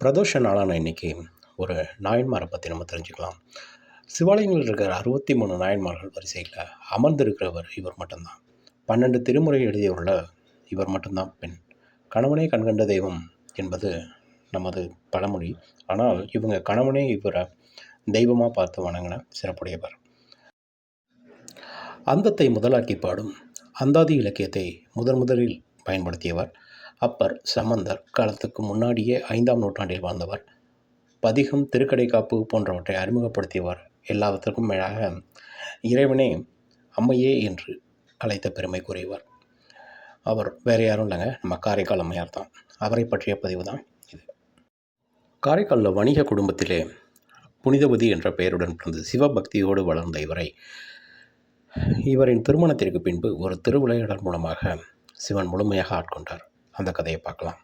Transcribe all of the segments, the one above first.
பிரதோஷ நாளான இன்னைக்கு ஒரு நாயன்மாரை பற்றி நம்ம தெரிஞ்சுக்கலாம். சிவாலயங்களில் இருக்கிற அறுபத்தி மூணு நாயன்மார்கள் வரிசையில் அமர்ந்திருக்கிறவர் இவர் மட்டும்தான். பன்னெண்டு திருமுறை எழுதியுள்ள இவர் மட்டும்தான் பெண். கணவனே கண்கண்ட தெய்வம் என்பது நமது பழமொழி. ஆனால் இவங்க கணவனே இவரை தெய்வமாக பார்த்து வணங்கின சிறப்புடையவர். அந்தத்தை முதலாக்கி பாடும் அந்தாதி இலக்கியத்தை முதன் முதலில் பயன்படுத்தியவர் அப்பர் சமந்தர் காலத்துக்கு முன்னாடியே ஐந்தாம் நூற்றாண்டில் வாழ்ந்தவர். பதிகம் திருக்கடை காப்பு போன்றவற்றை அறிமுகப்படுத்தியவர் எல்லாவற்றுக்கும் மேலாக இறைவனே அம்மையே என்று அழைத்த பெருமை கூறியவர். அவர் வேறு யாரும் இல்லைங்க நம்ம காரைக்கால் அம்மையார் தான். அவரை பற்றிய பதிவு தான் இது. காரைக்காலில் வணிக குடும்பத்திலே புனிதபதி என்ற பெயருடன் பிறந்த சிவபக்தியோடு வளர்ந்த இவரை இவரின் திருமணத்திற்கு பின்பு ஒரு திருவிளையாடல் மூலமாக சிவன் முழுமையாக ஆட்கொண்டார். அந்த கதையை பார்க்கலாம்.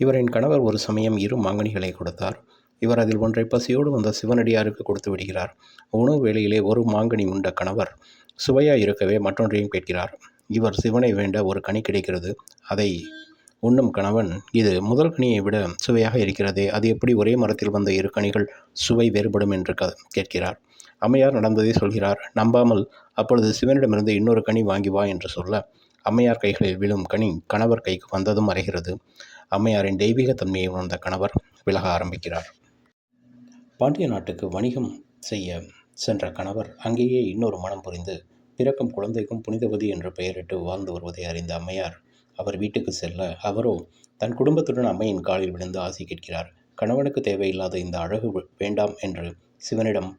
இவரின் கணவர் ஒரு சமயம் இரு மாங்கனிகளை கொடுத்தார். இவர் அதில் ஒன்றை பசியோடு வந்த சிவனடியாருக்கு கொடுத்து விடுகிறார். உணவு வேளையிலே ஒரு மாங்கனி உண்ட கணவர் சுவையாக இருக்கவே மற்றொன்றையும் கேட்கிறார். இவர் சிவனை வேண்ட ஒரு கனி கிடைக்கிறது. அதை உண்ணும் கணவன் இது முதல் கனியை விட சுவையாக இருக்கிறதே. அது எப்படி ஒரே மரத்தில் வந்த இரு கனிகள் சுவை வேறுபடும் என்று க கேட்கிறார். அம்மையார் நடந்ததை சொல்கிறார். நம்பாமல் அப்பொழுது சிவனிடமிருந்து இன்னொரு கனி வாங்கி வா என்று சொல்ல அம்மையார் கைகளில் விழும் கனி கணவர் கைக்கு வந்ததும் அறைகிறது அம்மையாரின் தெய்வீக தன்மையை உணர்ந்த கணவர் விலக ஆரம்பிக்கிறார். பாண்டிய நாட்டுக்கு வணிகம் செய்ய சென்ற கணவர் அங்கேயே இன்னொரு மனம் புரிந்து பிறக்கும் குழந்தைக்கும் புனிதவதி என்று பெயரிட்டு வாழ்ந்து வருவதை அறிந்த அம்மையார் அவர் வீட்டுக்கு செல்ல அவரோ தன் குடும்பத்துடன் அம்மையின் காலில் விழுந்து ஆசி கேட்கிறார். கணவனுக்கு தேவையில்லாத இந்த அழகு வேண்டாம் என்று சிவனிடம்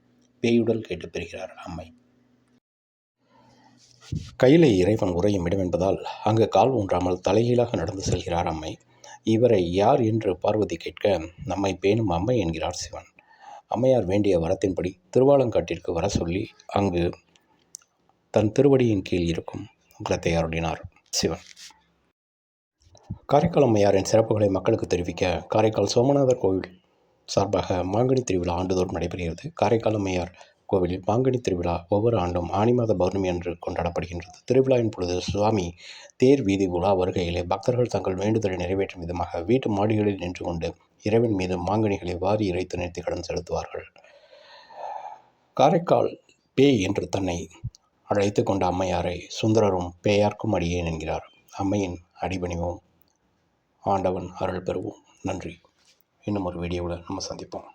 பேயுடல் கேட்டு பெறுகிறார் அம்மை. கையிலே இறைவன் உரையும் இடம் என்பதால் அங்கு கால் ஊன்றாமல் தலைகீழாக நடந்து செல்கிறார் அம்மை. இவரை யார் என்று பார்வதி கேட்க நம்மை பேணும் அம்மை என்கிறார் சிவன். அம்மையார் வேண்டிய வரத்தின்படி திருவாலங்காட்டிற்கு வர சொல்லி அங்கு தன் திருவடியின் கீழ் இருக்கும் உக்ரத்தை அருளினார் சிவன். காரைக்கால் அம்மையாரின் சிறப்புகளை மக்களுக்கு தெரிவிக்க காரைக்கால் சோமநாதர் கோவில் சார்பாக மாங்கனி திருவிழா ஆண்டுதோறும் நடைபெறுகிறது. காரைக்கால் அம்மையார் கோவிலில் மாங்கனி திருவிழா ஒவ்வொரு ஆண்டும் ஆனி மாத பௌர்ணமி அன்று கொண்டாடப்படுகின்றது. திருவிழாவின் பொழுது சுவாமி தேர் வீதி உலா வருகையிலே பக்தர்கள் தங்கள் வேண்டுதலை நிறைவேற்றும் விதமாக வீட்டு மாடிகளில் நின்று கொண்டு இரவின் மீது மாங்கனிகளை வாரி இறைத்து நிறுத்தி கடன் செலுத்துவார்கள். காரைக்கால் பேய் என்று தன்னை அழைத்து கொண்ட அம்மையாரை சுந்தரரும் பேயார்க்கும் அடியேன் என்கிறார். அம்மையின் அடிபணிவோம் ஆண்டவன் அருள் பெறுவோம். நன்றி. இன்னும் ஒரு வீடியோவில் நம்ம சந்திப்போம்.